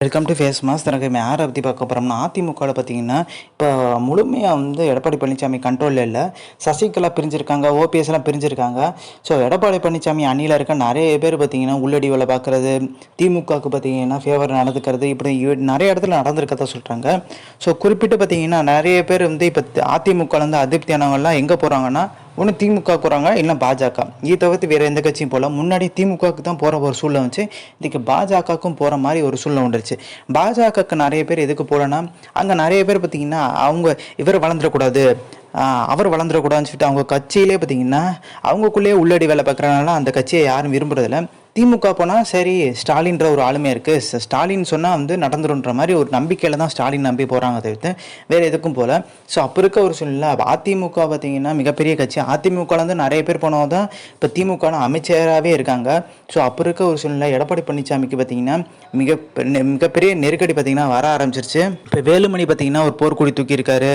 Welcome to face mass தனக்கு யாரை பற்றி பார்க்க போகிறோம்னா அதிமுகவில் பார்த்தீங்கன்னா இப்போ முழுமையாக வந்து எடப்பாடி பழனிசாமி கண்ட்ரோலில் இல்லை. சசிகலா பிரிஞ்சிருக்காங்க ஓபிஎஸ் எல்லாம் பிரிஞ்சிருக்காங்க. ஸோ எடப்பாடி பழனிசாமி அணியில் இருக்க நிறைய பேர் பார்த்தீங்கன்னா உள்ளடி வேலை பார்க்குறது திமுகவுக்கு பார்த்தீங்கன்னா ஃபேவர் நடந்துக்கிறது இப்படி இ- நிறைய இடத்துல நடந்திருக்கதா சொல்கிறாங்க ஸோ குறிப்பிட்டு பார்த்தீங்கன்னா நிறைய பேர் வந்து இப்போ அதிமுகலேருந்து அதிருப்தியானவங்கலாம் எங்கே போகிறாங்கன்னா ஒன்று திமுக போகிறாங்க இல்லை பாஜக. இதை தவிர்த்து வேறு எந்த கட்சியும் போகல முன்னாடி திமுகவுக்கு தான் போகிற ஒரு சூழ்நிலை வந்துச்சு. இதுக்கு பாஜகவுக்கும் போகிற மாதிரி ஒரு சூழ்நிலை வந்துருச்சு. பாஜகவுக்கு நிறைய பேர் எதுக்கு போகலன்னா அங்கே நிறைய பேர் பார்த்திங்கன்னா அவங்க இவர் வளர்ந்துடக்கூடாது. அவர் வளர்ந்துடக்கூடாதுன்னு சொல்லிட்டு அவங்க கட்சியிலே பார்த்தீங்கன்னா அவங்களுக்குள்ளேயே உள்ளடி வேலை பார்க்குறதுனால அந்த கட்சியை யாரும் விரும்புறதில்ல. திமுக போனால் சரி ஸ்டாலின்ற ஒரு ஆளுமே இருக்குது ஸ்டாலின் சொன்னால் வந்து நடந்துருன்ற மாதிரி ஒரு நம்பிக்கையில் தான் ஸ்டாலின் நம்பி போகிறாங்க தவிர்த்து வேறு எதுக்கும் போல். ஸோ அப்போ இருக்க ஒரு சூழ்நிலை அதிமுக பார்த்திங்கன்னா மிகப்பெரிய கட்சி. அதிமுகலேருந்து நிறைய பேர் போனால் தான் இப்போ திமுக அமைச்சராகவே இருக்காங்க. ஸோ அப்போ இருக்க ஒரு சூழ்நிலை எடப்பாடி பழனிசாமிக்கு பார்த்திங்கன்னா மிக பெ- மிகப்பெரிய நெருக்கடி பார்த்திங்கன்னா வர ஆரம்பிச்சிருச்சு. இப்போ வேலுமணி பார்த்தீங்கன்னா ஒரு போர்க்குடி தூக்கியிருக்காரு.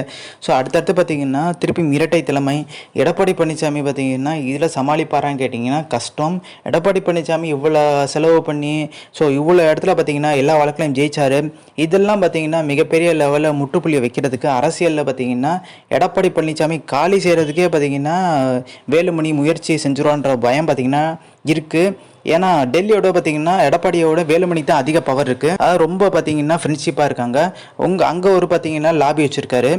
ஸோ அடுத்தடுத்து பார்த்தீங்கன்னா திருப்பி இரட்டை தலைமை எடப்பாடி பழனிசாமி பார்த்தீங்கன்னா இதில் சமாளிப்பாரான்னு கேட்டிங்கன்னா கஷ்டம். எடப்பாடி பழனிசாமி இவ்வளோ செலவு பண்ணி ஸோ இவ்வளோ இடத்துல பார்த்தீங்கன்னா எல்லா வழக்கிலையும் ஜெயிச்சாரு. இதெல்லாம் பார்த்தீங்கன்னா மிகப்பெரிய லெவலில் முற்றுப்புள்ளி வைக்கிறதுக்கு அரசியலில் பார்த்தீங்கன்னா எடப்பாடி பழனிசாமி காலி செய்கிறதுக்கே பார்த்தீங்கன்னா வேலுமணி முயற்சி செஞ்சிருவான்ற பயம் பார்த்தீங்கன்னா இருக்குது ஏன்னா டெல்லியோட பார்த்தீங்கன்னா எடப்பாடியோட வேலுமணி தான் அதிக பவர் இருக்குது அது ரொம்ப பார்த்தீங்கன்னா ஃப்ரெண்ட்ஷிப்பாக இருக்காங்க. உங்கள் அங்கே ஒரு பார்த்தீங்கன்னா லாபி வச்சுருக்காரு.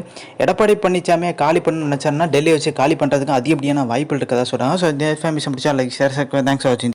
எடப்பாடி பழனிசாமியை காலி பண்ண நினச்சாருன்னா டெல்லி வச்சு காலி பண்ணுறதுக்கு அதிகப்படியான வாய்ப்புகள் இருக்கதா சொல்கிறாங்க ஸோ இந்த இன்ஃபர்மேஷன் பிடிச்சா லைக் ஷேர் தேங்க்ஸ் ஃபார் வாட்சிங்